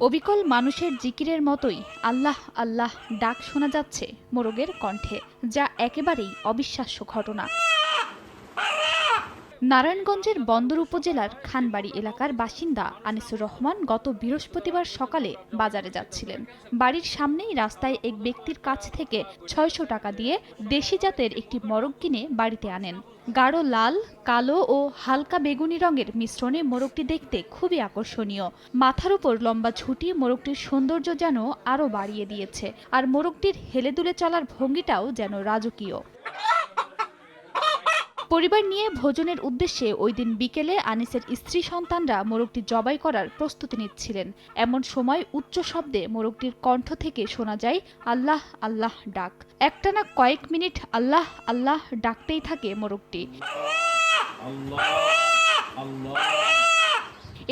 অবিকল মানুষের জিকিরের মতোই আল্লাহ আল্লাহ, ডাক শোনা যাচ্ছে মোরগের কণ্ঠে, যা একেবারেই অবিশ্বাস্য ঘটনা। নারায়ণগঞ্জের বন্দর উপজেলার খানবাড়ি এলাকার বাসিন্দা আনিসুর রহমান গত বৃহস্পতিবার সকালে বাজারে যাচ্ছিলেন। বাড়ির সামনেই রাস্তায় এক ব্যক্তির কাছ থেকে ছয়শো টাকা দিয়ে দেশি জাতের একটি মরগ কিনে বাড়িতে আনেন। গাঢ় লাল, কালো ও হালকা বেগুনি রঙের মিশ্রণে মোরগটি দেখতে খুবই আকর্ষণীয়। মাথার উপর লম্বা ঝুঁটি মোরগটির সৌন্দর্য যেন আরও বাড়িয়ে দিয়েছে, আর মোরগটির হেলে দুলে চলার ভঙ্গিটাও যেন রাজকীয়। পরিবার নিয়ে ভোজনের উদ্দেশ্যে ওই দিন বিকেলে আনিসের স্ত্রী সন্তানরা মোরগটি জবাই করার প্রস্তুতি নিচ্ছিলেন। এমন সময় উচ্চ শব্দে মোরগটির কণ্ঠ থেকে শোনা যায়, আল্লাহ আল্লাহ ডাক। একটানা কয়েক মিনিট আল্লাহ আল্লাহ ডাকতেই থাকে মোরগটি।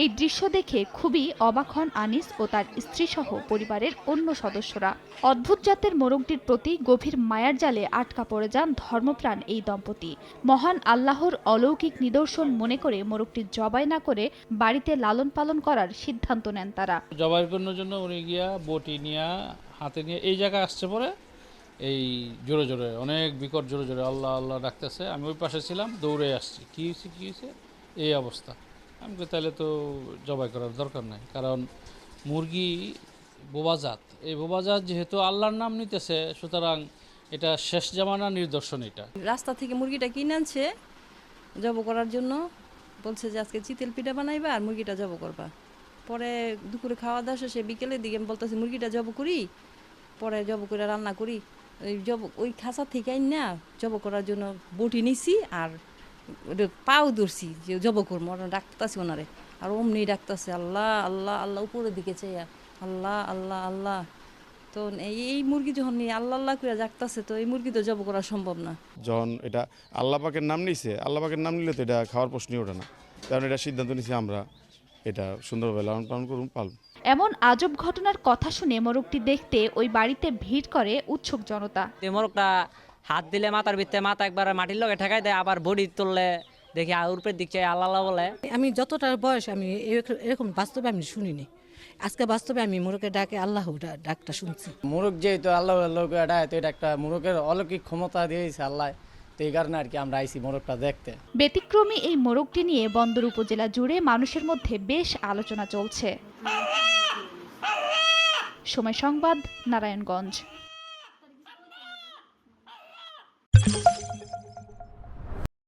এই দৃশ্য দেখে খুবই অবাক হন আনিস ও তার স্ত্রীসহ পরিবারের অন্য সদস্যরা। অদ্ভুত জাতের মোরগটির প্রতি গভীর মায়ার জালে আটকা পড়ে যান ধর্মপ্রাণ এই দম্পতি। মহান আল্লাহর অলৌকিক নিদর্শন মনে করে মোরগটি জবাই না করে বাড়িতে লালন পালন করার সিদ্ধান্ত নেন তারা। জবাই করানোর জন্য উনি গিয়া বটি নিয়ে, হাতে নিয়ে এই জায়গায় আসছে পরে এই জোরে জোরে, অনেক বিকট জোরে জোরে আল্লাহ আল্লাহ ডাকতেছে। আমি ওই পাশে ছিলাম, দৌড়ে আসছি। কী হয়েছে কী হয়েছে এই অবস্থা। আমি তাহলে তো জবাই করার দরকার নাই। কারণ মুরগি বোবাজাত এই বোবাজাত যেহেতু আল্লাহর নাম নিতেছে, সুতরাং এটা শেষ জামানা নিদর্শন এটা। রাস্তা থেকে মুরগিটা কিনে আনছে, জব করার জন্য। বলছে যে আজকে চিতেল পিঠা বানাইবা আর মুরগিটা জব করবা। পরে দুপুরে খাওয়া দাওয়া শেষে বিকেলের দিকে আমি বলতেছি, মুরগিটা জব করি, পরে জব করে রান্না করি। ওই জব ওই খাঁচা থেকে না জব করার জন্য বটি নিছি আর পাও ধরছি যে জব করব ওরা ডাকতেছি ওনারে আর অমনি ডাকতেছে আল্লাহ আল্লাহ আল্লাহ উপরের দিকে চাইয়া আল্লাহ আল্লাহ আল্লাহ। তো এই মুরগি যখন নিয়ে আল্লাহ আল্লাহ করে ডাকতেছে তো এই মুরগি তো জব করা সম্ভব না? যখন এটা আল্লাহ পাকের নাম নিছে আল্লাহ পাকের নাম নিলে তো এটা খাওয়ার প্রশ্নই ওঠে না। কারণ এটা সিদ্ধান্ত নিছি আমরা এটা সুন্দরভাবে লালন পালন করুন পালন। এমন আজব ঘটনার কথা শুনে মোরগটি দেখতে ওই বাড়িতে ভিড় করে উৎসুক জনতা। মোরগটা হাত দিলে মাথার ভিতরে মাথা একবার মাটির লগে ঠেকাই দেয় আবার বডি তুললে দেখি আউরপের দিক চাই আল্লাহ আল্লাহ বলে। আমি যতটা বয়স আমি এরকম বাস্তবে আমি শুনিনি। আজকে বাস্তবে আমি মোরকে ডাকে আল্লাহ ডাকটা শুনছি। মুরগ যেহেতু আল্লাহ লোক এটা তো এটা একটা মুরগের অলৌকিক ক্ষমতা দিয়েছে আল্লাহ। তো এই কারণে আর কি আমরা আইছি মোরগটা দেখতে। ব্যতিক্রমী এই মোরগটি নিয়ে বন্দর উপজেলা জুড়ে মানুষের মধ্যে বেশ আলোচনা চলছে। সময় সংবাদ নারায়ণগঞ্জ।